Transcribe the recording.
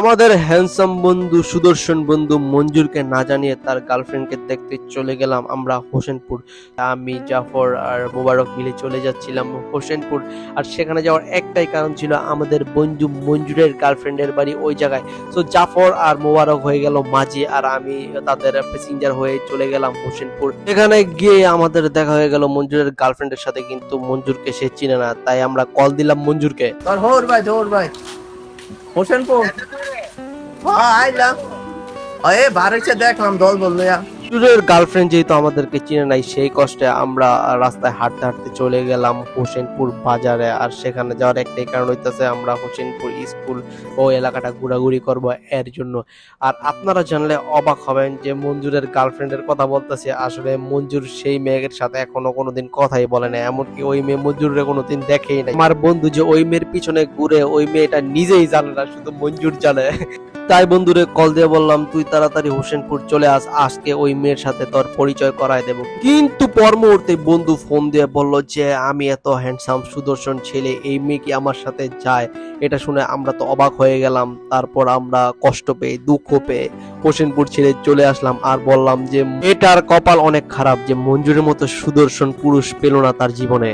আমাদের হ্যান্ডসাম বন্ধু, সুদর্শন বন্ধু মঞ্জুরকে না জানিয়ে তার গার্লফ্রেন্ডকে দেখতে চলে গেলাম আমরা হোসেনপুর। আমি, জাফর আর মোবারক মিলে চলে যাচ্ছিলাম হোসেনপুর আর সেখানে যাওয়ার একটাই কারণ ছিল আমাদের বন্ধু মঞ্জুরের গার্লফ্রেন্ডের বাড়ি ওই জায়গায়। তো জাফর আর মোবারক হয়ে গেল মাঝি আর আমি তাদের প্যাসেঞ্জার হয়ে চলে গেলাম হোসেনপুর। এখানে গিয়ে আমাদের দেখা হয়ে গেল মঞ্জুরের গার্লফ্রেন্ডের সাথে কিন্তু মঞ্জুরকে সে চিনে না, তাই আমরা কল দিলাম মঞ্জুরকে। ভাই ভাই। হোসেনপুর। গার্লফ্রেন্ড যেহেতু আমাদেরকে নাই, সেই কষ্টে আমরা রাস্তায় হাঁটতে হাঁটতে চলে গেলাম হোসেনপুর বাজারে। আর সেখানে যাওয়ার কারণ আমরা হোসেনপুর এলাকাটা ঘোরাঘুরি করব এর জন্য। আর আপনারা জানলে অবাক হবেন যে মঞ্জুরের গার্লফ্রেন্ডের কথা বলতেছে, আসলে মঞ্জুর সেই মেয়ের সাথে এখনও কোনোদিন কথাই বলে না এমনকি ওই মেয়ে মঞ্জুরের কোনোদিন দেখেই নাই। আমার বন্ধু যে ওই মেয়ের পিছনে ঘুরে ওই মেয়েটা নিজেই জানে না, শুধু মঞ্জুর জানে। তাই বন্ধুরে কল দিয়ে বললাম, তুই তাড়াতাড়ি হোসেনপুর চলে আস, আজকে ওই মেয়ের সাথে তোর পরিচয় করায় দেব। কিন্তু পর মুহূর্তে বন্ধু ফোন দিয়ে বলল যে, আমি এত হ্যান্ডসাম সুদর্শন ছেলে, এই মেয়ে কি আমার সাথে যায়? এটা শুনে আমরা তো অবাক হয়ে গেলাম। তারপর আমরা কষ্ট পেয়ে, দুঃখ পেয়ে হোসেনপুর ছেড়ে চলে আসলাম আর বললাম যে, এটার কপাল অনেক খারাপ যে মঞ্জুরের মতো সুদর্শন পুরুষ পেল না তার জীবনে।